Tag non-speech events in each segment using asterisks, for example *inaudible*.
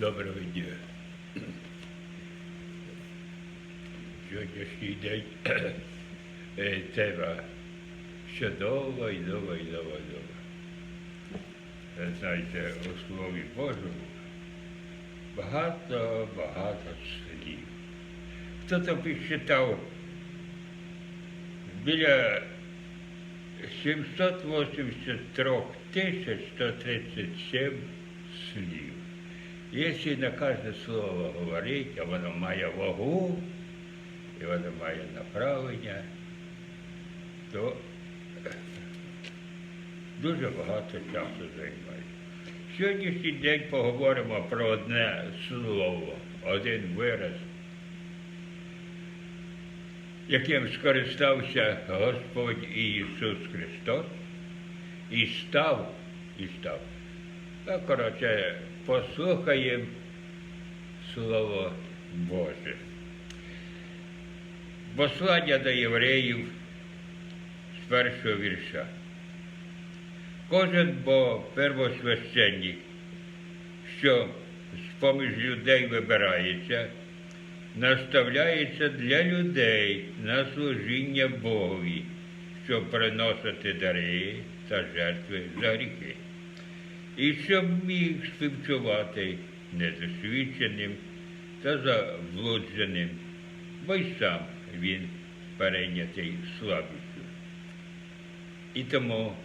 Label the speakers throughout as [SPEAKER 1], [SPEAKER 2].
[SPEAKER 1] Доброго дня. Сьогоднішній день *clears throat* е, тема ще довго і довго і довго і довго. Знаєте, у Слові Божому багато, багато слів. Хто там підсчитав біля 783 тисяч 137 слів. Якщо на кожне слово говорить, а воно має вагу, і воно має направлення, то дуже багато часу займає. Сьогоднішній день поговоримо про одне слово, один вираз, яким скористався Господь Ісус Христос і став, і став. Та, коротше, послухаємо Слово Боже. Послання до євреїв з першого вірша. Кожен бо первосвященник, що з-поміж людей вибирається, наставляється для людей на служіння Богові, щоб приносити дари та жертви за гріхи і щоб міг співчувати недосвідченим та заблудженим, бо й сам він перейнятий слабістю. І тому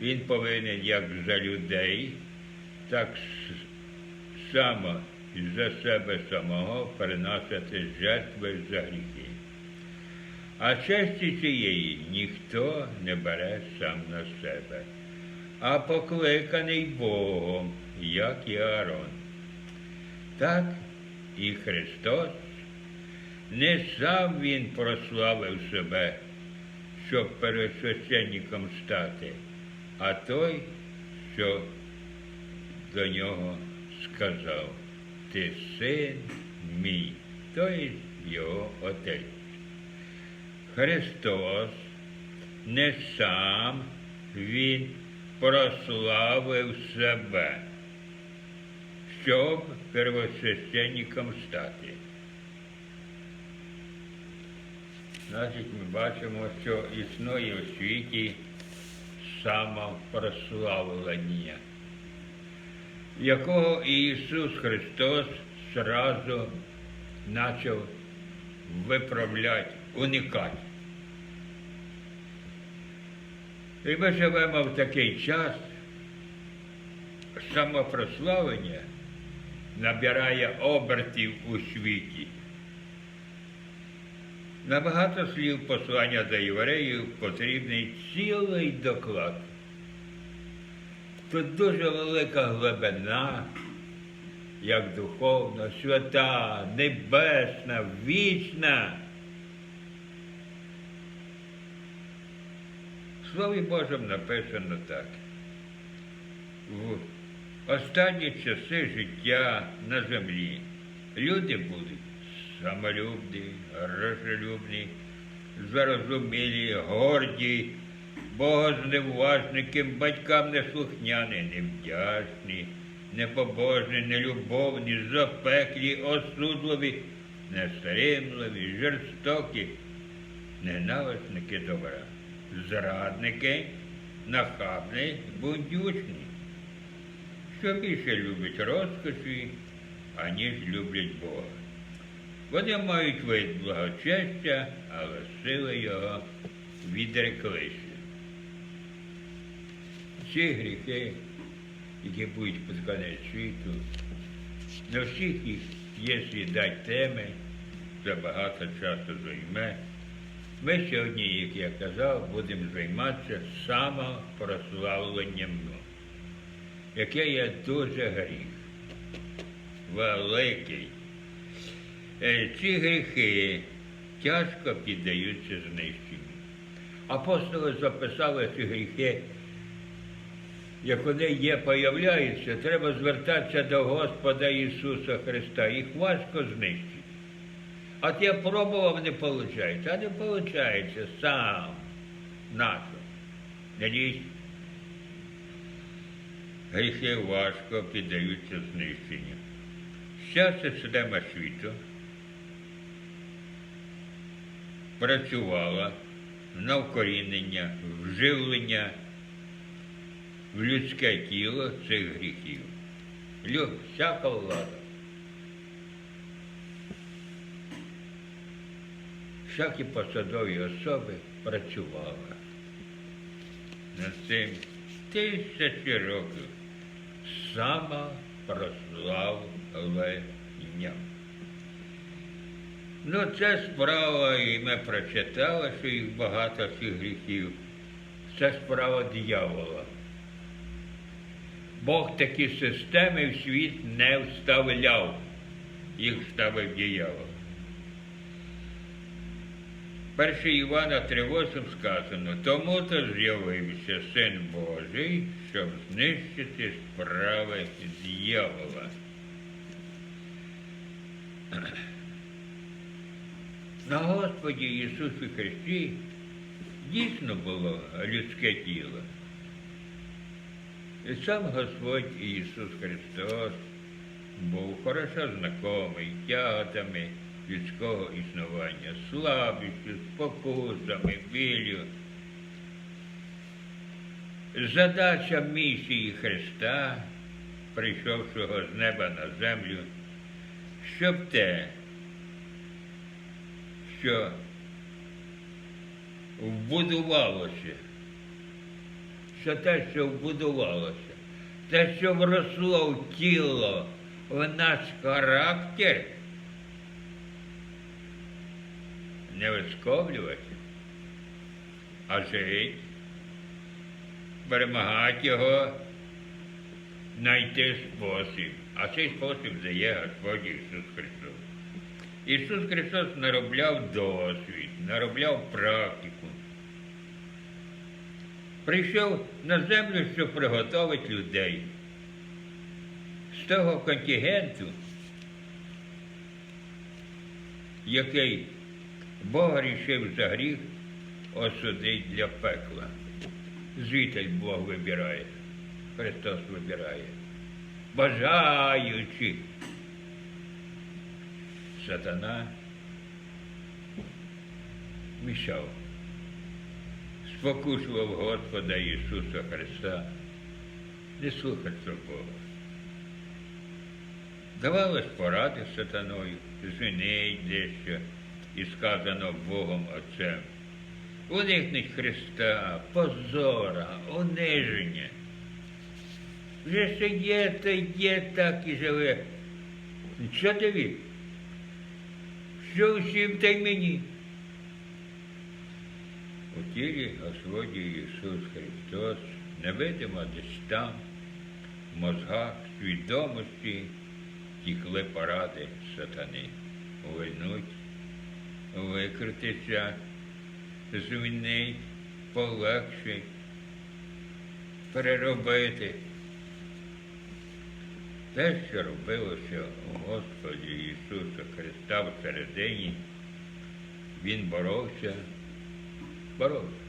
[SPEAKER 1] він повинен як за людей, так само за себе самого приносити жертви за гріхи. А честі цієї ніхто не бере сам на себе а покликаний Богом, як і Аарон. Так і Христос не сам Він прославив себе, щоб пересвященником стати, а той, що до нього сказав, ти син мій, той його отець. Христос не сам Він прославив себе, щоб первосвященником стати. Значить, ми бачимо, що існує у світі самопрославлення, якого Ісус Христос зразу почав виправляти, уникати. І ми живемо в такий час, самопрославлення набирає обертів у світі. На багато слів послання до євреїв потрібний цілий доклад. Тут дуже велика глибина, як духовна, свята, небесна, вічна. Слові Божому написано так. В останні часи життя на землі люди будуть самолюбні, грошолюбні, зарозумілі, горді, богозневажники, батькам неслухняні, невдячні, непобожні, нелюбовні, запеклі, осудливі, нестримливі, жорстокі, ненависники добра зрадники, нахабні, бундючні, що більше люблять розкоші, аніж люблять Бога. Вони мають вид благочестя, але сили його відреклися. Ці гріхи, які будуть під кінець світу, на всіх їх, якщо дати теми, це багато часу займе. Ми сьогодні, як я казав, будемо займатися самопрославленням, яке є дуже гріх, великий. Е, Ці гріхи тяжко піддаються знищенню. Апостоли записали ці гріхи, як вони є, появляються, треба звертатися до Господа Ісуса Христа. Їх важко знищити. От я пробував, не виходить. А не виходить сам нашу. Лізь. Гріхи важко піддаються знищенню. Вся система світу працювала на вкорінення, вживлення в людське тіло цих гріхів. Всяка влада. Всякі посадові особи працювали над цим тисячі років самопрославлення. Ну, це справа, і ми прочитали, що їх багато цих гріхів. Це справа диявола. Бог такі системи в світ не вставляв. Їх вставив диявол. Перший Івана 3.8 сказано, тому то з'явився Син Божий, щоб знищити справи диявола. На Господі Ісусі Христі дійсно було людське тіло. І сам Господь Ісус Христос був хорошо знайомий тяготами людського існування, слабістю, спокусами, білю. Задача місії Христа, прийшовшого з неба на землю, щоб те, що вбудувалося, що те, що вбудувалося, те, що вросло в тіло, в наш характер, не висковлювати, а жити, перемагати його, знайти спосіб. А цей спосіб дає Господь Ісус Христос. Ісус Христос наробляв досвід, наробляв практику. Прийшов на землю, щоб приготувати людей. З того контингенту, який Бог рішив за гріх осудить для пекла. Звітель Бог вибирає, Христос вибирає, бажаючи. Сатана мішав, спокушував Господа Ісуса Христа, не слухатися Бога. Давалось поради сатаною, женить дещо, і сказано Богом Отцем. Уникнуть Христа, позора, униження. Вже ще є, то є, так і живе. Що тобі? Що всім та й мені? У тілі Господі Ісус Христос невидимо десь там, в мозгах, свідомості тікли поради сатани. Увильнуть, викритися, звільнить, полегшить, переробити. Те, що робилося у Господі Ісуса Христа всередині, Він боровся, боровся.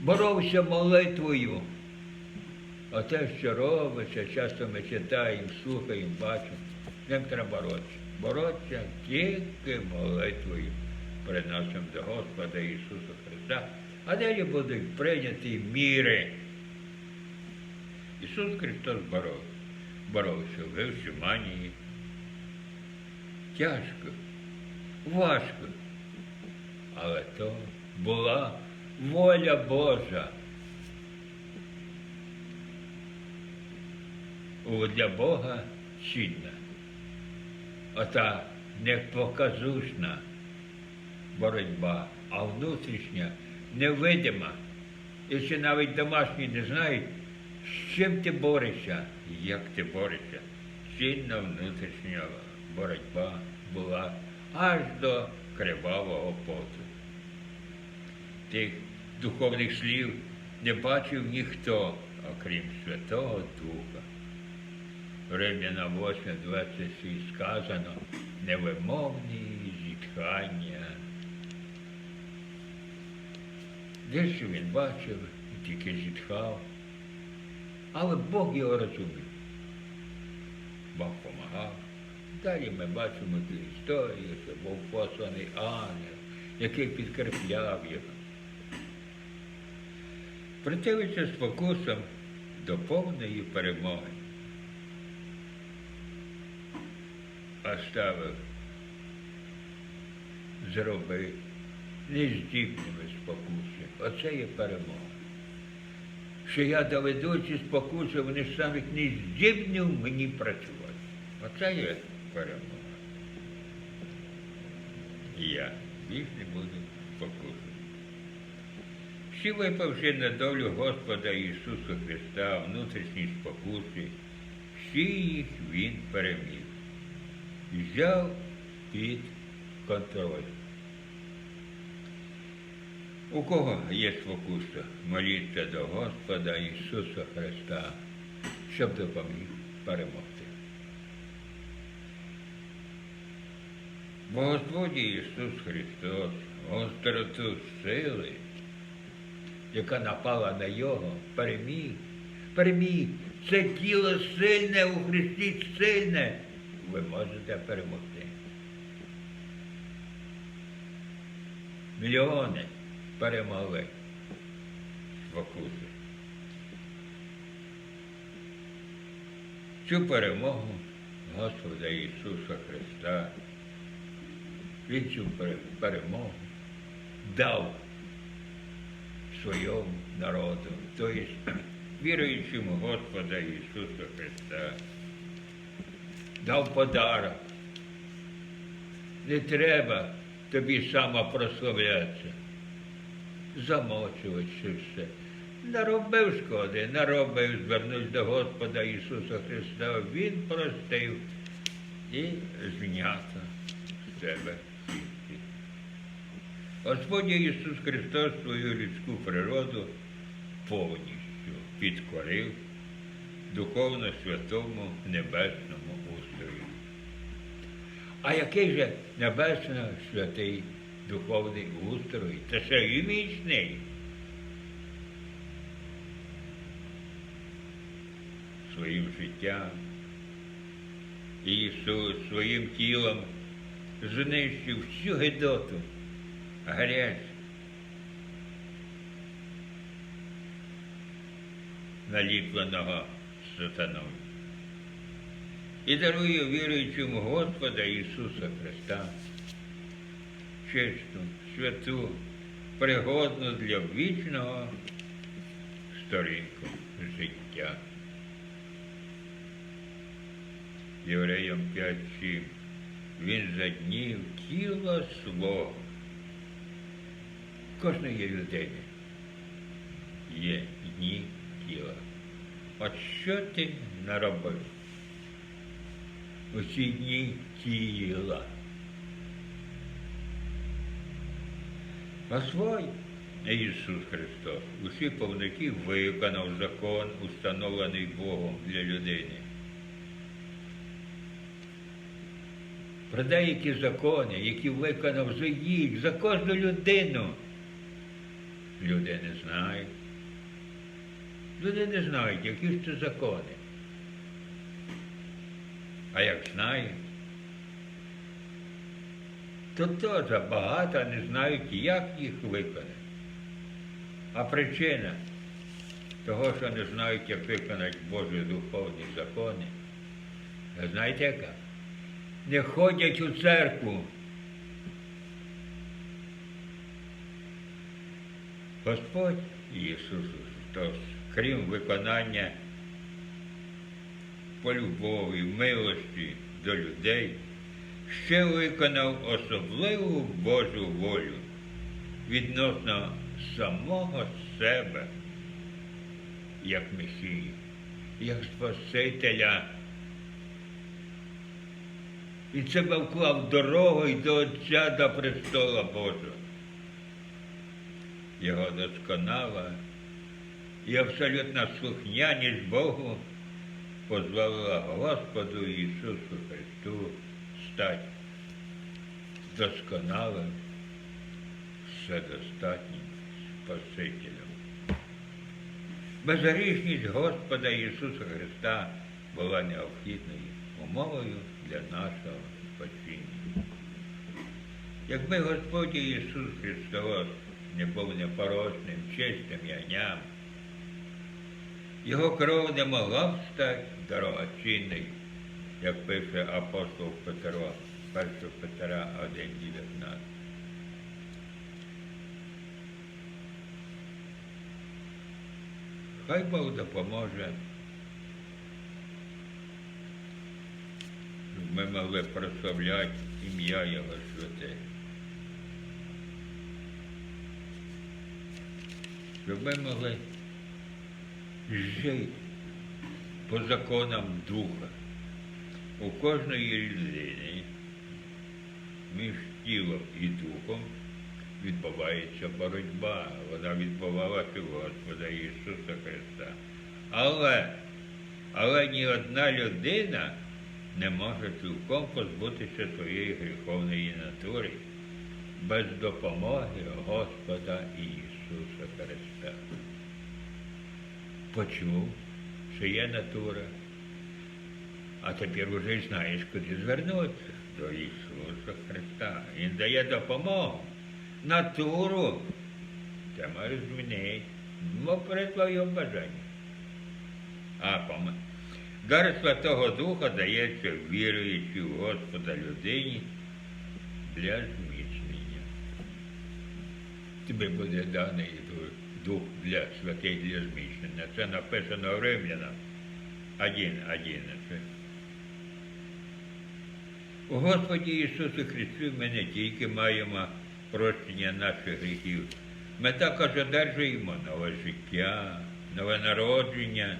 [SPEAKER 1] Боровся молитвою. А те, що робиться, часто ми читаємо, слухаємо, бачимо, ним треба боротися. Боротися тільки молитвою приносимо до Господа Ісуса Христа, а далі будуть прийняті міри. Ісус Христос боровся боровся в Гевсиманії. Тяжко, важко. Але то була воля Божа. Для Бога цінна. Ота непоказушна боротьба, а внутрішня невидима. Якщо навіть домашні не знають, з чим ти борешся, як ти борешся. Сильна внутрішня боротьба була аж до кривавого поту. Тих духовних слів не бачив ніхто, окрім Святого Духа. Римляна 8, 26 сказано невимовні зітхання. Дещо він бачив, тільки зітхав. Але Бог його розумів. Бог допомагав, Далі ми бачимо ту історію, що був посланий ангел, який підкріпляв його. Противиться спокусам до повної перемоги. Оставив, зробив нездібними спокуси. Оце є перемога. Що я доведу ці спокуси, вони стануть нездібні в мені працювати. Оце є перемога. І я більш не буду спокусом. Всі випавши на долю Господа Ісуса Христа, внутрішні спокуси, всі їх Він переміг. Взяв під контроль. У кого є спокуса, моліться до Господа Ісуса Христа, щоб допоміг перемогти. Бо Господь Ісус Христос, гостроту сили, яка напала на Його, переміг. Переміг. Це тіло сильне у Христі сильне. Ви можете перемогти. Мільйони перемогли спокуси. Цю перемогу Господа Ісуса Христа, Він цю перемогу дав своєму народу, тобто віруючим Господа Ісуса Христа. Дав подарок. Не треба тобі самопрославлятися, замовчувати це все. Наробив шкоди, наробив, звернусь до Господа Ісуса Христа, Він простив і знято з себе. Господь Ісус Христос свою людську природу повністю підкорив духовно святому небесному устрою. А який же небесно святий духовний? Це ще і. Своїм життям Ісус своїм тілом знищив всю гидоту, грязь, наліпленого сатаною. І дарує віруючому Господа Ісуса Христа чисту, святу, пригодну для вічного сторінку життя. Євреям 5.7. Він за днів тіла свого. Кожної людини є дні тіла. От що ти наробив у ці дні тіла? Господь Ісус Христос усі повноті виконав закон, установлений Богом для людини. Про деякі закони, які виконав за їх, за кожну людину. Люди не знають. Люди не знають, які ж це закони. А як знають, то теж багато не знають, як їх виконати. А причина того, що не знають, як виконати Божі духовні закони, знаєте яка? Не ходять у церкву. Господь Ісус Христос, крім виконання по любові, милості до людей, ще виконав особливу Божу волю відносно самого себе, як Месії, як Спасителя. Він себе вклав дорогою до Отця до престола Божого. Його досконала і абсолютна слухняність Богу дозволила Господу Ісусу Христу стати досконалим, вседостатнім Спасителем. Безгрішність Господа Ісуса Христа була необхідною умовою для нашого спасіння. Якби Господь Ісус Христос не був непорочним, чистим яням, його кров не могла б стати дорогоцінною, як пише апостол Петро, 1 Петра 1,19. Хай Бог допоможе, щоб ми могли прославляти ім'я Його святе. Щоб ми могли жити по законам Духа. У кожної людини між тілом і духом відбувається боротьба. Вона відбувалася у Господа Ісуса Христа. Але, але ні одна людина не може цілком позбутися своєї гріховної натури без допомоги Господа Ісуса Христа. Почув, що є натура, а тепер уже знаєш, куди звернутися до Ісуса Христа. Він дає допомогу. Натуру ти можеш змінити, ну, при твоєму бажанні. А пома. Дар Святого Духа дається віруючи в Господа людині для зміцнення. Тобі буде даний дух для святий для зміцнення. Це написано в Римлянам 1.11. У Господі Ісусу Христу ми не тільки маємо прощення наших гріхів, ми також одержуємо нове життя, нове народження.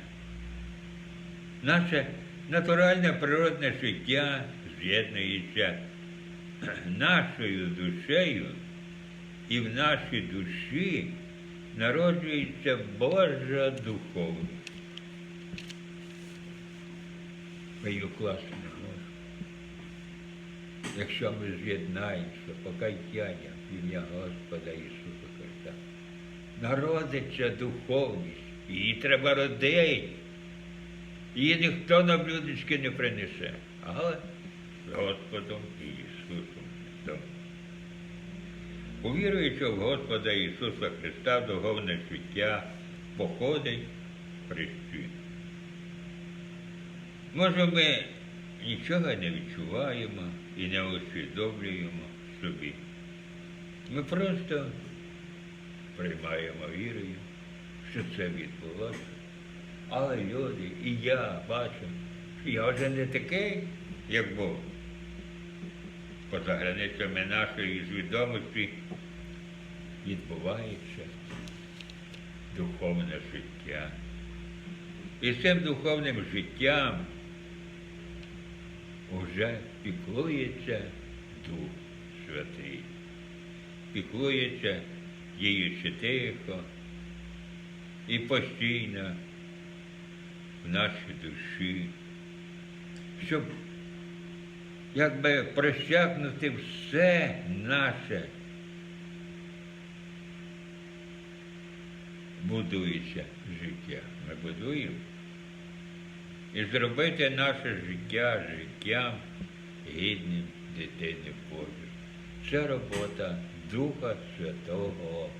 [SPEAKER 1] Наше натуральне природне життя з'єднується *clears throat* нашою душею, і в нашій душі народжується Божа духовність. Не можемо. Якщо ми з'єднаємося покаянням в ім'я Господа Ісуса Христа, народиться духовність, її треба родити. Її ніхто на блюдечки не принесе, але з Господом Ісусом Христом. Увіруючи в Господа Ісуса Христа, духовне життя походить Христі. Може, ми нічого не відчуваємо і не усвідомлюємо собі. Ми просто приймаємо вірою, що це відбулося. Але люди, і я бачу, що я вже не такий, як був. Поза границями нашої свідомості відбувається духовне життя. І цим духовним життям вже піклується Дух Святий. Піклується діючи тихо і постійно в нашій душі, щоб якби просякнути все наше, будується життя. Ми будуємо. І зробити наше життя життям гідним дитини Божої. Це робота Духа Святого.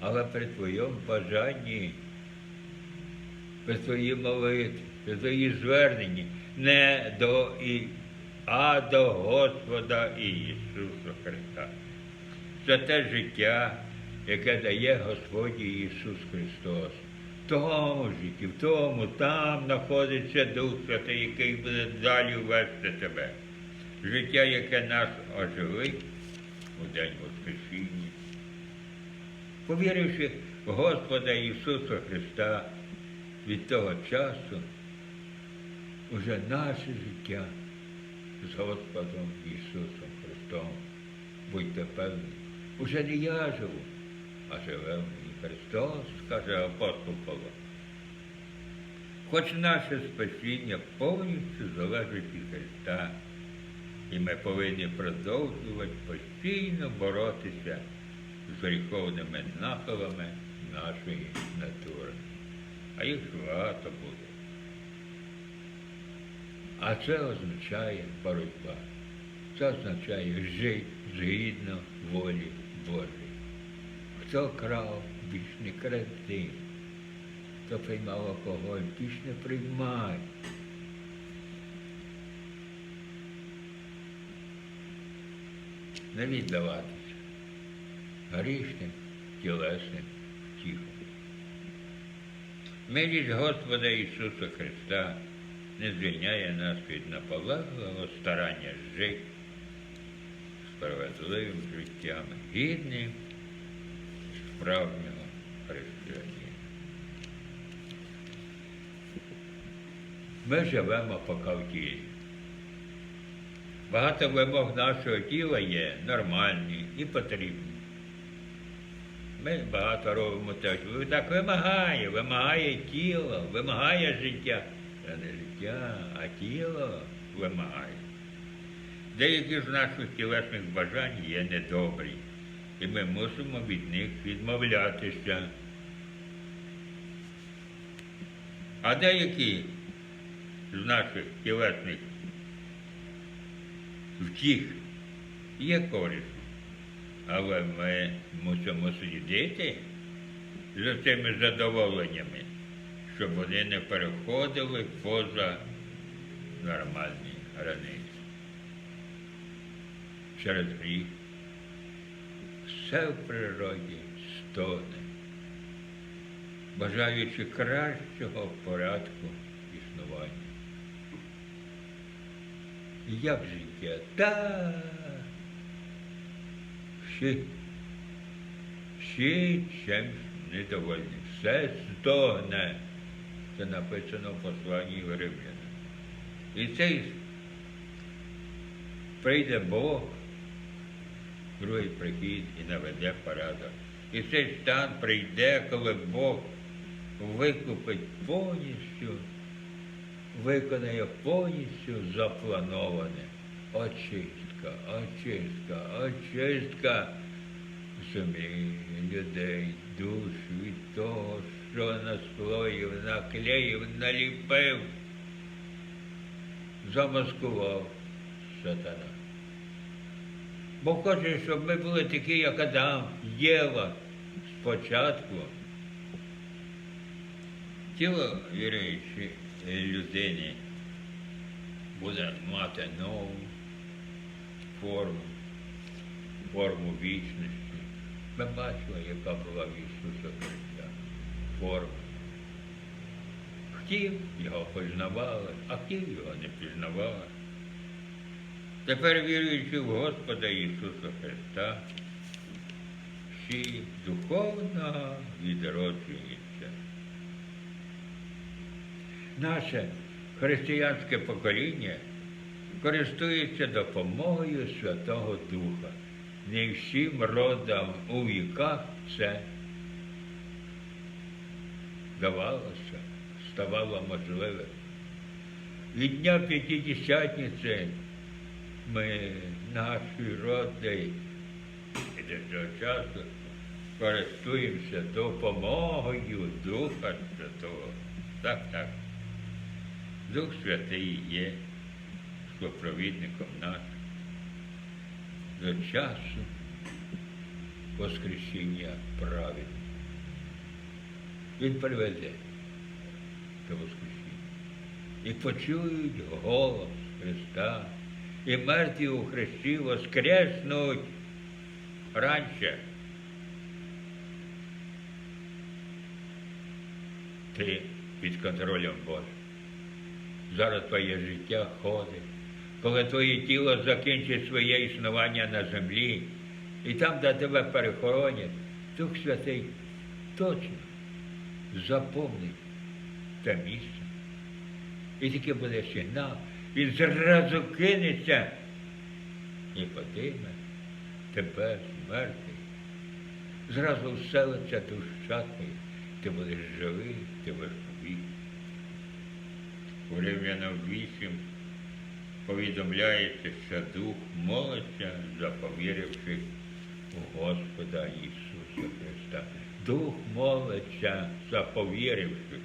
[SPEAKER 1] Але при твоєму бажанні при своїй молитві, при своїй зверненні не до і, а до Господа Ісуса Христа. Це те життя, яке дає Господь Ісус Христос. Тому житті, в тому, там знаходиться Дух Святий, який буде далі вести тебе. Життя, яке нас оживить у день Воскресіння. Повіривши в Господа Ісуса Христа, від того часу уже наше життя з Господом Ісусом Христом. Будьте певні, уже не я живу, а живе в Христос, каже апостол Павло. Хоч наше спасіння повністю залежить від Христа, і ми повинні продовжувати постійно боротися з гріховними нахилами нашої натури а їх багато буде. А це означає боротьба. Це означає жити згідно волі Божої. Хто крав, більш не кради. Хто приймав алкоголь, більш не приймай. Не віддаватися грішним, тілесним втіхом. Милість Господа Ісуса Христа не звільняє нас від наполегливого старання жити справедливим життям, гідним справжнього християнина. Ми живемо поки в тілі. Багато вимог нашого тіла є нормальні і потрібні. Ми багато робимо те, що так вимагає, вимагає тіло, вимагає життя. Це не життя, а тіло вимагає. Деякі з наших тілесних бажань є недобрі, і ми мусимо від них відмовлятися. А деякі з наших тілесних втіх є корисні. Але ми мусимо слідити за цими задоволеннями, щоб вони не переходили поза нормальні границі. Через гріх все в природі стогне, бажаючи кращого порядку існування. Як життя? Та всі, всі чимсь недовольні. Все стогне. Це написано в посланні Римляна. І цей прийде Бог, другий прихід і наведе порядок. І цей стан прийде, коли Бог викупить повністю, виконає повністю заплановане. Очистка, очистка, очистка землі, людей, душ від того, що наслоїв, наклеїв, наліпив, замаскував сатана. Бо хоче, щоб ми були такі, як Адам, Єва спочатку. Тіло віруючої людини буде мати нову форму, форму вічності. Ми бачили, яка була в Ісуса Христа форма. Хотів, його пізнавали, а хотів його не пізнавали. Тепер віруючи в Господа Ісуса Христа, всі духовно відроджуються. Наше християнське покоління користується допомогою Святого Духа. Не всім родам у віках це давалося, ставало можливим. Від Дня П'ятидесятниці ми, наші роди, і до часу користуємося допомогою Духа Святого. Так, так. Дух Святий є співпровідником нашим до часу Воскресіння праведних. Він приведе до Воскресіння. І почують голос Христа, і мертві у Христі воскреснуть раніше. Ти під контролем Божим. Зараз твоє життя ходить. Коли твоє тіло закінчить своє існування на землі, і там, де тебе перехоронять, Дух Святий точно заповнить те місце. І тільки буде сигнал, і зразу кинеться і подиме тебе смертний. Зразу вселиться душа твоя, ти будеш живий, ти будеш вік. У Римлянам 8 повідомляється, що Дух молиться, заповіривши у Господа Ісуса Христа. Дух молиться, заповіривши.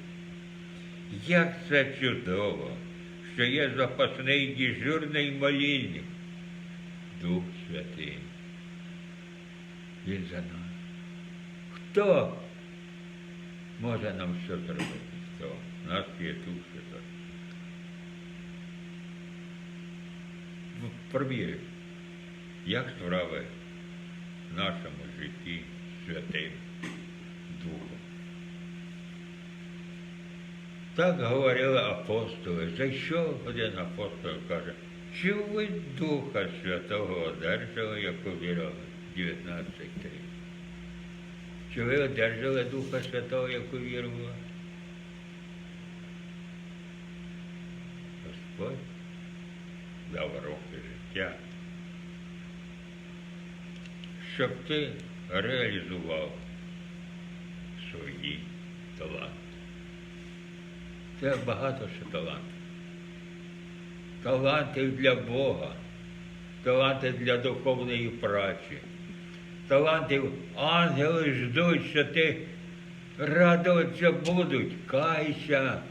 [SPEAKER 1] Як це чудово, що є запасний дежурний молільник. Дух Святий. Він за нас. Хто може нам що зробити? Хто? У нас є Дух Святий. В- як справи в нашому житті Святим Духом. Так говорили апостоли. Зайшов один апостол каже, чи ви Духа Святого одержали, як увірили? 19.3. Чи ви одержали Духа Святого, як увірували? Господь дав роки життя, щоб ти реалізував свої таланти. Це багато що талантів. Таланти для Бога, таланти для духовної праці. Талантів ангели ждуть, що ти радуватися будуть, кайся.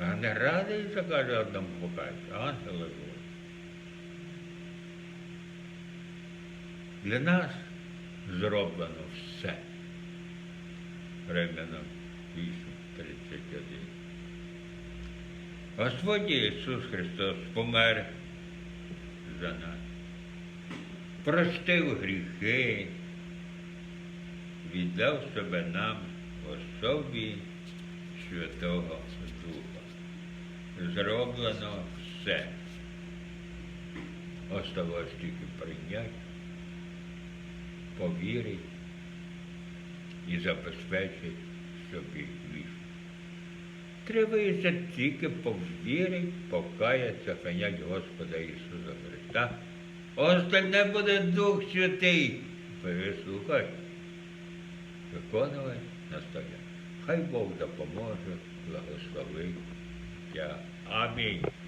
[SPEAKER 1] А не радується, каже одному покайся, ангели будуть. Для нас зроблено все. Римлянам 8.31. Господь Ісус Христос помер за нас, простив гріхи, віддав себе нам особі Святого Духа. Зроблено все. Осталось тільки прийняти, повірити і забезпечити собі вішу. Тривається тільки повірить, покаяться, ханять Господа Ісуса Христа. Остальне буде Дух Святий. Переслухай, виконувай настояння. Хай Бог допоможе, благословить. Амінь.